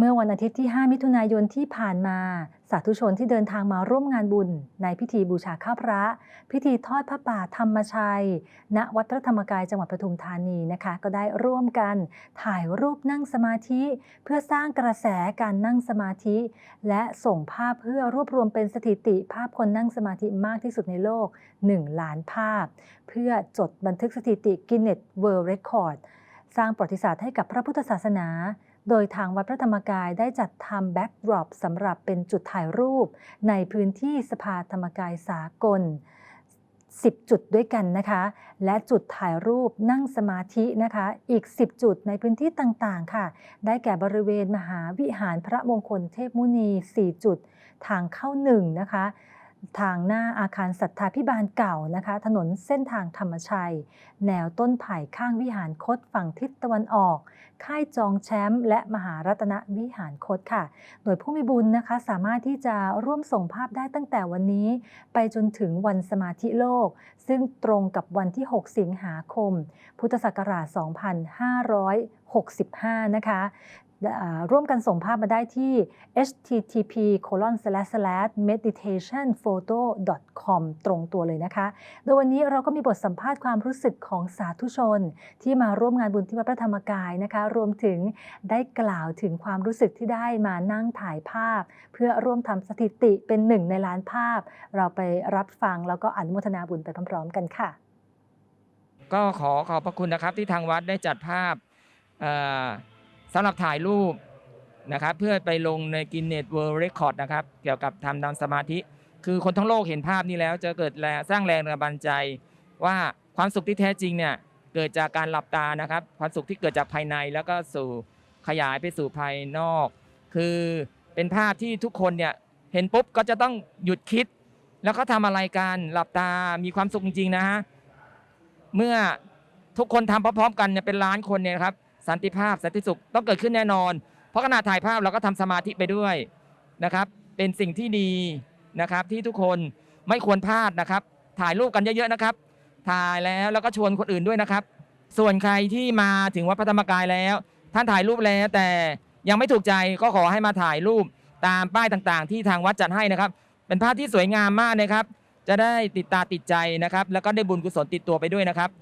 เมื่อวันอาทิตย์ที่ 5 มิถุนายนที่ผ่านมา สาธุชนที่เดินทางมาร่วมงานบุญ ในพิธีบูชาข้าพระ พิธีทอดพระป่าธรรมชัย ณวัดพระธรรมกายจังหวัดปทุมธานีนะคะ ก็ได้ร่วมกันถ่ายรูปนั่งสมาธิ เพื่อสร้างกระแสการนั่งสมาธิ และส่งภาพเพื่อรวบรวมเป็นสถิติภาพคนนั่งสมาธิมากที่สุดในโลก 1 ล้านภาพ เพื่อจดบันทึกสถิติ Guinness World Record สร้างประวัติศาสตร์ให้กับพระพุทธศาสนา โดยทางวัดพระธรรมกายได้จัดทำแบ็กดรอปสำหรับเป็นจุดถ่ายรูป ในพื้นที่สภาธรรมกายสากล 10 จุดด้วยกันนะคะ และจุดถ่ายรูปนั่งสมาธินะคะ อีก 10 จุดในพื้นที่ต่างๆ ค่ะ ได้แก่บริเวณมหาวิหารพระมงคลเทพมุนี 4 จุด ทางเข้า1นะคะ ทางหน้าอาคารสัทธาพิบาลเก่านะคะ ถนนเส้นทางธรรมชัย แนวต้นไผ่ข้างวิหารคตฝั่งทิศตะวันออก ค่ายจองแชมป์และมหารัตนวิหารคตค่ะโดยผู้มีบุญนะคะสามารถที่จะร่วมส่งภาพได้ตั้งแต่วันนี้ ไปจนถึงวันสมาธิโลก ซึ่งตรงกับวันที่ 6 สิงหาคม พุทธศักราช 2565 นะคะอ่า ร่วมกันส่งภาพมาได้ที่ http meditationphoto com ตรงตัวเลยนะคะ โดยวันนี้เราก็มีบทสัมภาษณ์ความรู้สึกของสาธุชน ที่มาร่วมงานบุญที่วัดพระธรรมกายนะคะ รวมถึงได้กล่าวถึงความรู้สึกที่ได้มานั่งถ่ายภาพ เพื่อร่วมทำสถิติเป็นหนึ่งในล้านภาพ เราไปรับฟังแล้วก็อนุโมทนาบุญไปพร้อม ๆ กันค่ะ ก็ขอขอบพระคุณนะครับที่ทางวัดได้จัดภาพ สำหรับถ่ายรูปนะครับเพื่อไปลงในกินเน็ตเวิลด์เรคคอร์ดนะครับเกี่ยวกับทำนำสมาธิ คือคนทั้งโลกเห็นภาพนี้แล้ว จะเกิดแรงสร้างแรงระบันใจ ว่าความสุขที่แท้จริงเนี่ยเกิดจากการหลับตานะครับ ความสุขที่เกิดจากภายในแล้วก็สู่ขยายไปสู่ภายนอก คือเป็นภาพที่ทุกคนเนี่ยเห็นปุ๊บก็จะต้องหยุดคิด แล้วเขาทำอะไรกันหลับตามีความสุขจริงๆนะฮะเมื่อทุกคนทำพร้อมๆกันเนี่ยเป็นล้านคนเนี่ยครับ สันติภาพสันติสุขต้องเกิดขึ้นแน่นอน เพราะขณะถ่ายภาพเราก็ทำสมาธิไปด้วยนะครับ เป็นสิ่งที่ดีนะครับที่ทุกคนไม่ควรพลาดนะครับ ถ่ายรูปกันเยอะๆนะครับ ถ่ายแล้วแล้วก็ชวนคนอื่นด้วยนะครับ ส่วนใครที่มาถึงวัดพระธรรมกายแล้ว ท่านถ่ายรูปแล้วแต่ยังไม่ถูกใจก็ขอให้มาถ่ายรูปตามป้ายต่างๆ ที่ทางวัดจัดให้นะครับ เป็นภาพที่สวยงามมากนะครับ จะได้ติดตาติดใจนะครับ แล้วก็ได้บุญกุศลติดตัวไปด้วยนะครับ